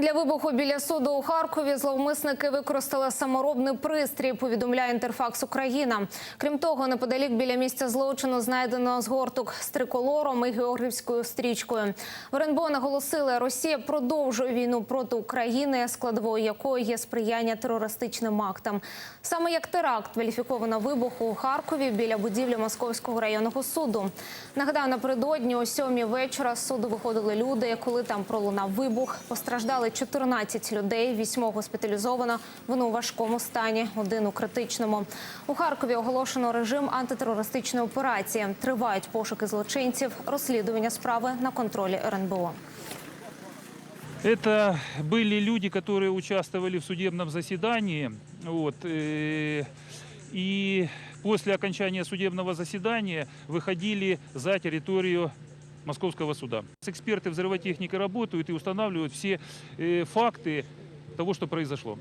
Для вибуху біля суду у Харкові зловмисники використали саморобний пристрій. Повідомляє Інтерфакс Україна. Крім того, неподалік біля місця злочину знайдено згорток з триколором і георгівською стрічкою. В РНБО наголосили, Росія продовжує війну проти України, складовою якої є сприяння терористичним актам. Саме як теракт кваліфіковано вибуху у Харкові біля будівлі Московського районного суду. Нагадаю, напередодні о сьомій вечора з суду виходили люди. Коли там пролунав вибух, постраждали 14 людей. Вісьмо госпіталізовано. Вони у важкому стані, один у критичному. У Харкові оголошено режим антитерористичної операції. Тривають пошуки злочинців. Розслідування справи на контролі РНБО. Это были люди, которые участвовали в судебном заседании. Вот, э, и после окончания судебного заседания выходили за территорию Московского суда. Эксперты взрывотехники работают и устанавливают все э, факты того, что произошло.